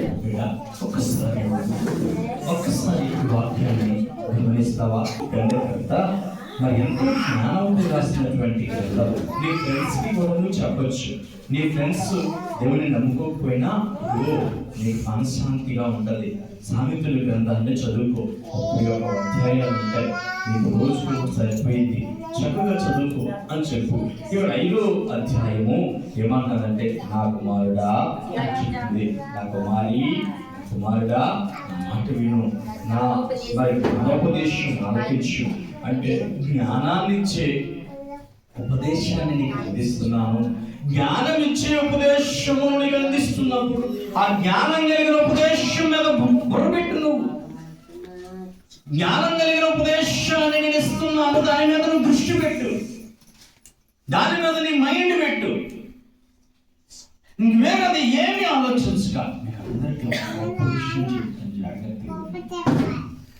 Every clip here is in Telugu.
బిడ్డ ఒక్కసారి ఒక్కసారి వాక్యాన్ని గమనిస్తావా? గ్రంథకర్త మరి ఎంతో జ్ఞానంతో రాసినటువంటి గ్రంథం నీ ఫ్రెండ్స్కి కూడా నువ్వు చెప్పొచ్చు. నీ ఫ్రెండ్స్ దేవుని నమ్ముకోకపోయినా ఓ నీకు మనశ్శాంతిగా ఉంటది సామెతల గ్రంథాన్ని చదువుకో. ముప్పై ఒక అధ్యాయాలు ఉంటాయి. నీకు రోజుకు సరిపోయింది అని చెప్పు. ఇక్కడ ఐదో అధ్యాయము ఏమంటారంటే నా కుమారుడా చెప్తుంది నా కుమారి కుమారుడా మాట విను. నా మరి జ్ఞానోపదేశం ఆలోచించు. అంటే జ్ఞానాన్ని ఇచ్చే ఉపదేశాన్ని నీకు అందిస్తున్నాను. జ్ఞానం ఇచ్చే ఉపదేశము నీకు అందిస్తున్నప్పుడు ఆ జ్ఞానం కలిగిన ఉపదేశం మీద బుర్రపెట్టు నువ్వు. జ్ఞానం కలిగిన ఉపదేశాన్ని నేను ఇస్తున్నాను. దాని మీద నువ్వు దృష్టి పెట్టు. దాని మీద నీ మైండ్ పెట్టు. వేరేది ఏమి ఆలోచించక. మీకు అందరికీ గొప్ప విషయం చెప్తాను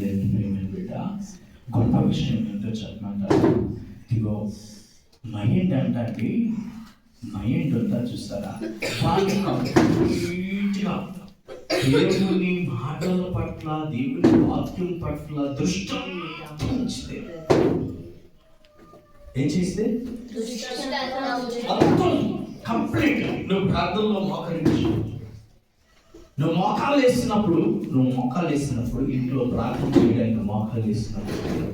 దేవుని బిడ్డ గొప్ప విషయం ఏంటో చెప్పమంటారు ఇదిగో మైండ్ అంటే మైండ్ ఉందా చూస్తారా? వాళ్ళు కంప్లీట్గా దేవుని మాటల పట్ల దేవుని వాక్యం పట్ల దృష్టం ఉంచితే ఏం చేస్తే మొత్తం కంప్లీట్ నువ్వు ప్రార్థనలో మోకరించి నువ్వు మోకాలు వేసినప్పుడు నువ్వు మోకాలు వేసినప్పుడు ఇంట్లో ప్రార్థన చేయడానికి మోకాలు వేసినప్పుడు.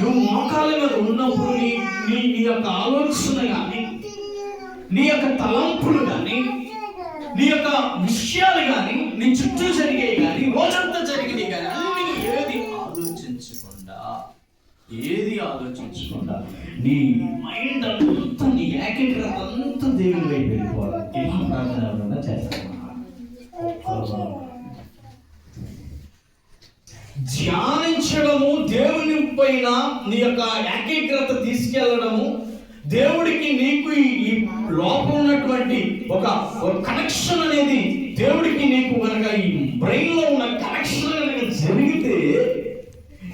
నువ్వు మోకాల మీద ఉన్నప్పుడు నీ నీ నీ యొక్క ఆలోచన కానీ నీ యొక్క తలంపులు కానీ నీ యొక్క విషయాలు కానీ నీ చుట్టూ జరిగేవి కానీ రోజంతా జరిగినాయి కానీ ఏది ఆలోచించకుండా నీ మైండ్ అంతా నీ ఏకాగ్రత అంతా దేవుడి వైపు వెళ్ళిపోవాలి. ఏం ప్రార్థన ఎవరైనా చేస్తాను ధ్యానించడము దేవుని పైన నీ యొక్క ఏకాగ్రత తీసుకెళ్ళడము దేవుడికి నీకు ఈ- లోపం లోపల ఉన్నటువంటి ఒక కనెక్షన్ అనేది దేవుడికి నీకు కనుక ఈ బ్రెయిన్లో ఉన్న కనెక్షన్ కనుక జరిగితే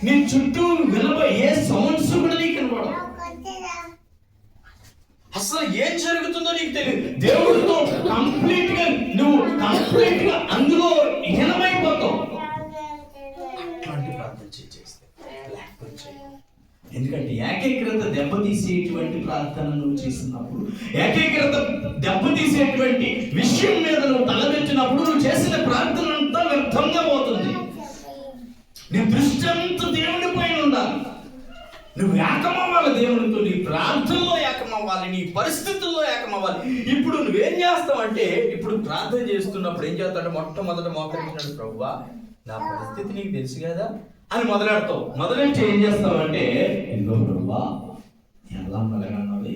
నీ చుట్టూ వినబ ఏ సౌండ్స్ కూడా నీకు కనబడవు అసలు ఏం జరుగుతుందో నీకు తెలియదు దేవుడితో కంప్లీట్గా నువ్వు కంప్లీట్గా అందులో ఇనమైపోతావు అట్లాంటి ప్రార్థన చేస్తే ఎందుకంటే ఏకీకృత దెబ్బతీసేటువంటి ప్రార్థన నువ్వు చేసినప్పుడు ఏకీకృత దెబ్బతీసేటువంటి విషయం మీద నువ్వు తలబెట్టినప్పుడు నువ్వు చేసిన ప్రార్థన అంతా వ్యర్థంగా పోతుంది. నీ దృష్టి అంతా దేవుడి పైన ఉండాలి. నువ్వు ఏకమవ్వాలి దేవునితో నీ ప్రార్థనలో ఏకమవ్వాలి నీ పరిస్థితుల్లో ఏకమవ్వాలి. ఇప్పుడు నువ్వేం చేస్తావంటే ఇప్పుడు ప్రార్థన చేస్తున్నప్పుడు ఏం చేస్తాడు మొట్టమొదట మోకరించినాడు ప్రభువా నా పరిస్థితి నీకు తెలుసు కదా అని మొదలెడతావు. మొదలెట్టి ఏం చేస్తావంటే ఎందుకు ప్రభువా ఎలా మెలగన్నది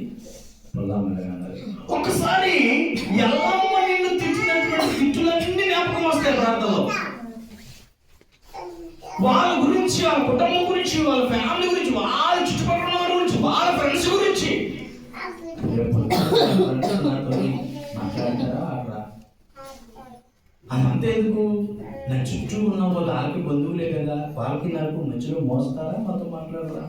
ఎలా మెలగన్నది ఒకసారి ఎల్లమ్మ నిన్ను తిట్టినటువంటి తిట్టులన్నీ జ్ఞాపకం వస్తాయి ప్రార్థనలో. వాళ్ళ గురించి వాళ్ళ కుటుంబం గురించి వాళ్ళ అంతేందుకు? నా చుట్టూ ఉన్న వాళ్ళ వాళ్ళకి బంధువులే కదా. వాళ్ళకి నాకు మధ్యలో మోస్తారా? మాతో మాట్లాడరా?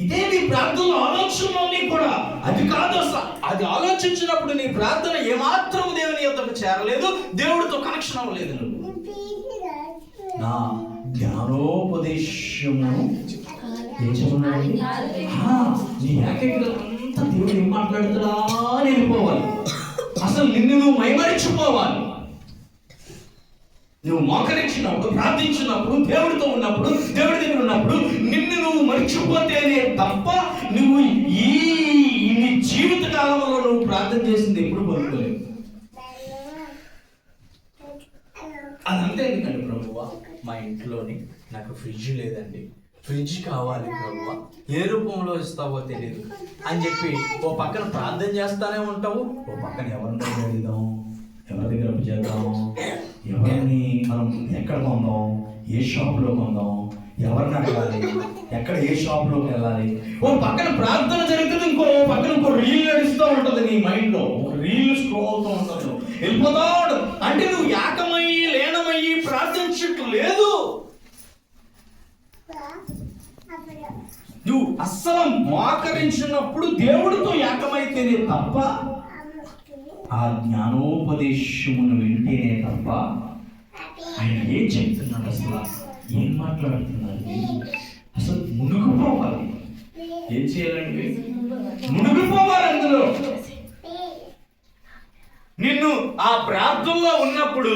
ఇదే నీ ప్రార్థనలో ఆలోచనలోని కూడా. అది కాదు అది ఆలోచించినప్పుడు నీ ప్రార్థన ఏమాత్రం దేవుని యొద్దకు చేరలేదు. దేవుడితో కనెక్షన్ అవ్వలేదు నువ్వు. నా జ్ఞానోపదేశము నీ అంతా దేవుడు ఏం మాట్లాడుతున్నా వెళ్ళిపోవాలి. అసలు నిన్ను నువ్వు మైమరిచిపోవాలి. నువ్వు మోకరించినప్పుడు ప్రార్థించినప్పుడు దేవుడితో ఉన్నప్పుడు దేవుడి దగ్గర ఉన్నప్పుడు నిన్ను నువ్వు మరిచిపోతేనే తప్ప నువ్వు ఈ నీ జీవిత కాలంలో నువ్వు ప్రార్థన చేసింది ఎప్పుడు పొందుకోలేవు అదంతే ఎందుకండి ప్రభువా? మా ఇంట్లోని నాకు ఫ్రిడ్జ్ లేదండి. ఫ్రిడ్జ్ కావాలి ప్రభు. ఏ రూపంలో ఇస్తావో తెలియదు అని చెప్పి ఓ పక్కన ప్రార్థన చేస్తానే ఉంటావు. ఓ పక్కన ఎవరిని అడుగుదాం ఎవరి దగ్గర చేద్దాం? ఎవరిని మనం ఎక్కడ కొందాం? ఏ షాప్లో కొందాం? ఎవరిని అడగాలి? ఎక్కడ ఏ షాప్లోకి వెళ్ళాలి? ఓ పక్కన ప్రార్థన జరుగుతుంది ఇంకో పక్కన ఇంకో రీల్ నడుస్తూ ఉంటుంది నీ మైండ్లో. ఒక రీల్ స్క్రో అవుతూ ఉంటుంది. వెళ్ళిపోతాడు. వెళ్ళిపోతా అంటే నువ్వు ఏకమయ్యి లీనమయ్యి ప్రార్థించట్లేదు. లేదు నువ్వు అస్సలు మోకరించినప్పుడు దేవుడితో ఏకమైతేనే తప్ప ఆ జ్ఞానోపదేశమును వింటేనే తప్ప ఆయన ఏం చెప్తున్నాడు అసలు ఏం మాట్లాడుతున్నాడు అసలు మునుగుపోవాలి. ఏం చేయాలండి? మునిగిపోవాలి అందులో. నిన్ను ఆ ప్రార్థనలో ఉన్నప్పుడు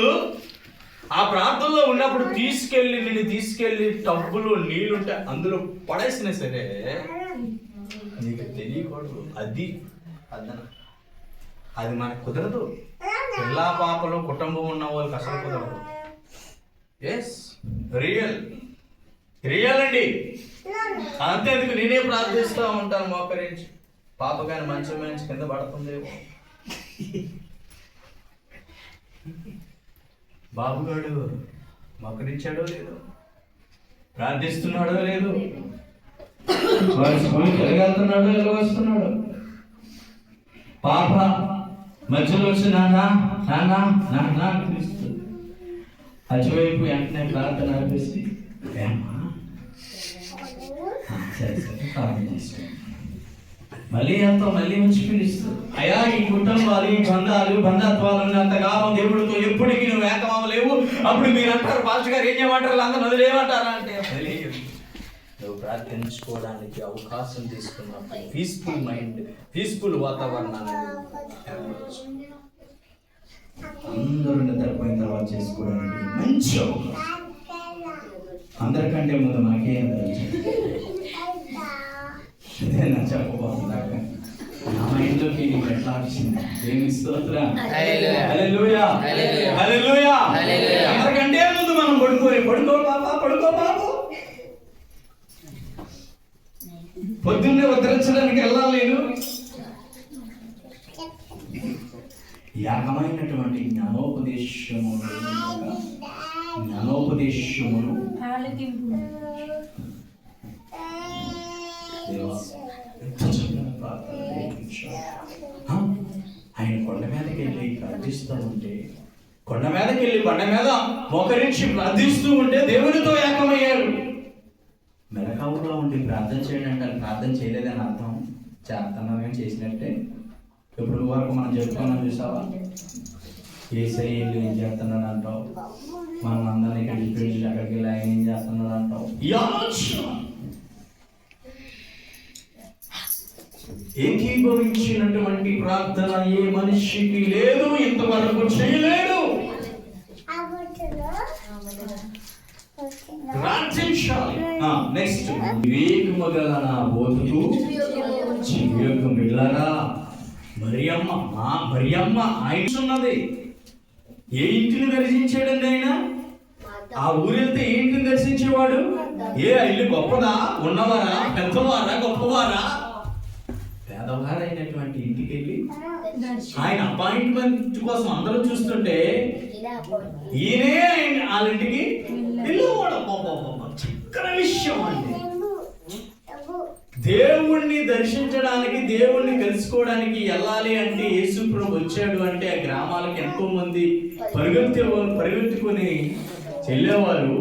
ఆ ప్రాంతంలో ఉన్నప్పుడు తీసుకెళ్ళి నిన్ను తీసుకెళ్ళి టబ్బులు నీళ్ళుంటే అందులో పడేసినా సరే నీకు తెలియకూడదు. అది అదన అది మనకు కుదరదు. పిల్ల పాపలు కుటుంబం ఉన్న వాళ్ళకి అసలు కుదరదు. ఎస్ రియల్ రియల్ అండి. అంతేందుకు నేనే ప్రార్థిస్తూ ఉంటాను మోకరించి పాప కానీ మంచి మంచి కింద పడుతుంది. బాబుగాడు మకరించాడో లేదో? ప్రార్థిస్తున్నాడో లేదు? వారి స్కూల్కి వెళ్ళగలుగుతున్నాడో ఎలా వస్తున్నాడు. పాప మధ్యలో వచ్చి నాన్న నాన్న నాన్న అనిపిస్తుంది అటువైపు వెంటనే ప్రార్థన అనిపిస్తుంది ఏమ్మా? సరే సరే ప్రార్థన మళ్ళీ ఎంతో మళ్ళీ వచ్చి పిలుస్తుంది అయ్యా ఈ కుటుంబాలు ఈ బంధాలు బంధత్వాలు ఉన్నంతకాలం దేవుడితో ఎప్పటికీ నువ్వు ఏకమవలేవు అప్పుడు మీరు అంటారు పాస్టర్ గారు ఏం చేయమంటారు? అందరూ వదిలేయమంటారా అంటే. నువ్వు ప్రార్థించుకోవడానికి అవకాశం తీసుకున్నప్పుడు పీస్ఫుల్ మైండ్ పీస్ఫుల్ వాతావరణాన్ని. అందరూ నిద్రపోయిన తర్వాత చేసుకోవడానికి మంచి అవకాశం. అందరికంటే ముందు నాకే నా మైండ్లోకి నీకు ఎట్లా వచ్చింది స్తోత్రం. అందరికంటే ముందు మనం పడుకోని పడుకో బాబా పడుకో బాబు పొద్దున్నే ఉద్ధరించడానికి వెళ్ళాలి నేను యాగమైనటువంటి జ్ఞానోపదేశము జ్ఞానోపదేశమును ప్రార్థిస్తూ ఉంటే కొండ మీదకి వెళ్ళి కొండ మీద మోకరించి ప్రార్థిస్తూ ఉంటే దేవునితో ఏకమయ్యారు. మెలకావులో ఉండి ప్రార్థన చేయండి అంటే ప్రార్థన చేయలేదని అర్థం చేస్తున్నాను చేసినట్టే. ఇప్పుడు వరకు మనం చెప్పుకున్నాం చూసావా? ఏ ఇల్లు ఏం చేస్తున్నాడు అంటావు? మనం అందరినీ ఇక్కడ అక్కడికి వెళ్ళి ఆయన ఏం చేస్తున్నాడు అంటావు ఈ ఆలోచన ఏకీభవించినటువంటి ప్రార్థన ఏ మనిషికి లేదు ఇంతవరకు చేయలేదు. ప్రార్థించాలి. నెక్స్ట్ వివేకము గల నా బోధకు జీవితం బిడ్డలారా మరియమ్మ మా మరియమ్మ ఆయన ఉన్నది ఏ ఇంటిని దర్శించాడండి ఆయన? ఆ ఊరెళ్తే ఏ ఇంటిని దర్శించేవాడు? ఏ ఇల్లు గొప్పదా? ఉన్నవారా? పెద్దవారా? గొప్పవారా? పేదవారైనటువంటి ఇంటికి వెళ్ళి ఆయన అపాయింట్మెంట్ కోసం అందరూ చూస్తుంటే ఈయనే వాళ్ళ ఇంటికి పిలువడం చక్కని విషయం అండి. దేవుణ్ణి దర్శించడానికి దేవుణ్ణి కలుసుకోవడానికి వెళ్ళాలి అంటే యేసు ప్రభు వచ్చాడు అంటే ఆ గ్రామాలకు ఎంతో మంది పరిగెత్తే పరిగెత్తుకొని వెళ్ళేవారు.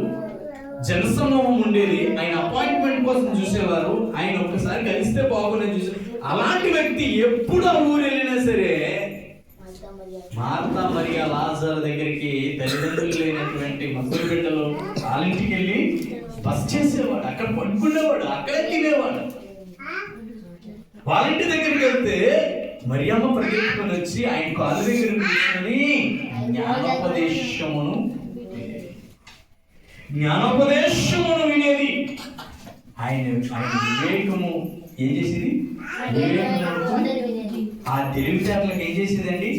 జనసమూహం ఉండేది. ఆయన అపాయింట్మెంట్ కోసం చూసేవారు. ఆయన ఒక్కసారి కలిస్తే బాగుందని చూసే అలాంటి వ్యక్తి ఎప్పుడు ఆ ఊరు వెళ్ళినా సరే మార్తా మరియా లాజర్ దగ్గరికి తల్లిదండ్రులు లేనటువంటి ముగ్గురు బిడ్డలు వాళ్ళింటికి వెళ్ళి బస్ చేసేవాడు. అక్కడ పడుకునేవాడు. అక్కడే తినేవాడు. వాళ్ళ ఇంటి దగ్గరికి వెళ్తే మరియమ్మ పరిగెత్తుకొని వచ్చి ఆయన కాలు దగ్గర కూర్చొని జ్ఞానోపదేశమును జ్ఞానోపదేశమును వినేది. ఆయన ఆయన వివేకము ఏం చేసేది? ఆ తెలివితేటలకు ఏం చేసేదండి?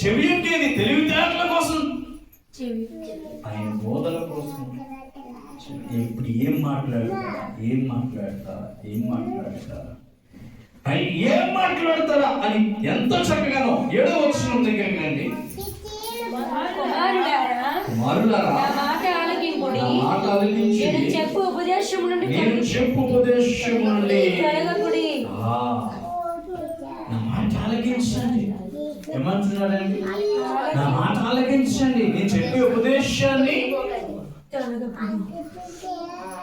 చెవి ఉండేది తెలివితేటల కోసం. ఆయన బోధల కోసం. ఇప్పుడు ఏం మాట్లాడతారా ఏం మాట్లాడతారా ఏం మాట్లాడతారా ఆయన ఏం మాట్లాడతారా అని ఎంతో చక్కగానో ఏడో వచ్చిన దగ్గరికి రండి. కుమారులారా, మాట ఆలకించి నేను చెప్పు ఉపదేశము నుండి నేను చెప్పు ఉపదేశం నుండి తొలగకుడి. నా మాట ఆలకించండి ఏమంటున్నాడండి నా మాట ఆలకించండి నేను చెప్పే ఉపదేశాన్ని.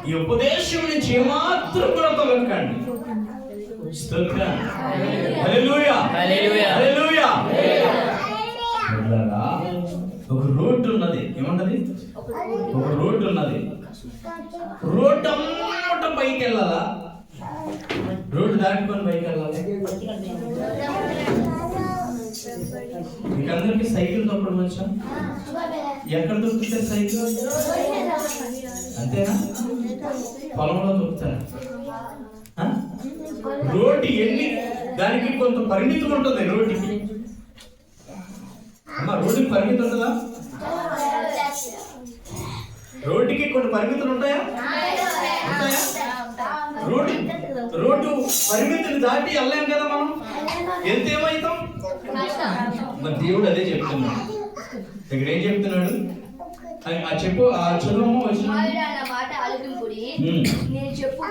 ఈ ఉపదేశం నుంచి ఏమాత్రం కూడా తొలగకండి స్తోత్రం. హల్లెలూయా. హల్లెలూయా. హల్లెలూయా. పిల్లరా, ఒక రోడ్డు ఉన్నది ఏమున్నది ఒక రోడ్డు ఉన్నది. రోడ్డు అమ్మట పైకి వెళ్ళాలా రోడ్డు దాటుకొని పైకి వెళ్ళాలి మీకందరికి సైకిల్ తొక్కడం వచ్చా? ఎక్కడ దొరుకుతారు సైకిల్? అంతేనా? పొలంలో దొరుకుతారా రోడ్డు ఎన్ని? దానికి కొంత పరిమితి ఉంటుంది రోడ్డుకి. అమ్మ రోడ్డుకి పరిమితి ఉంటుందా? రోడ్డుకి కొన్ని పరిమితులు ఉంటాయా? రోడ్డు రోడ్డు పరిమితిని దాటి వెళ్ళాం కదా మనం? ఎంత ఏమవుతాం మరి దేవుడు అదే చెప్తున్నాడు. ఇక్కడ ఏం చెప్తున్నాడు? ఆ- చెప్పు ఆ చదువు వచ్చిన. నేను చెప్పు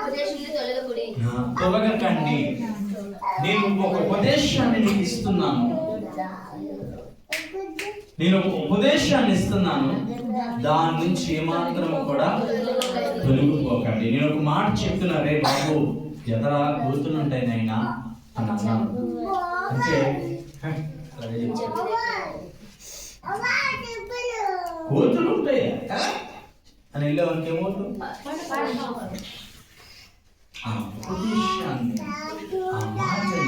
తొలగకండి. నేను ఒక ఉపదేశాన్ని నీకు ఇస్తున్నాను. నేను ఒక ఉపదేశాన్ని ఇస్తున్నాను. దాని నుంచి ఏమాత్రం కూడా తొలగిపోకండి. నేను ఒక మాట చెప్తున్నా రే బాబు ఎదరా కూతులు ఉంటాయి అని అన్నాను. అంటే కోతులు ఉంటాయి అని వెళ్ళేవానికి ఏమవుతుంది ఆ ఉపదేశాన్ని ఆ మాటని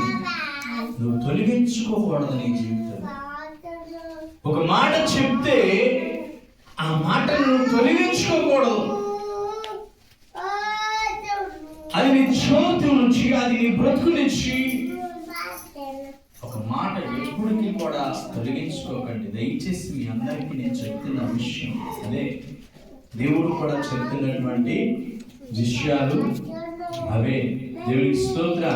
నువ్వు తొలగించుకోకూడదు నీ జీవితంలో. ఒక మాట చెప్తే ఆ మాటను నువ్వు తొలగించుకోకూడదు. అది నీ జ్యోతి నుంచి అది నీ బ్రతుకు నుంచి. ఒక మాట ఎప్పటికీ కూడా తొలగించుకోకండి. దయచేసి మీ అందరికీ నేను చెప్తున్న విషయం అదే. దేవుడు కూడా చెప్తున్నటువంటి విషయాలు అవే. దేవుడికి స్తోత్ర.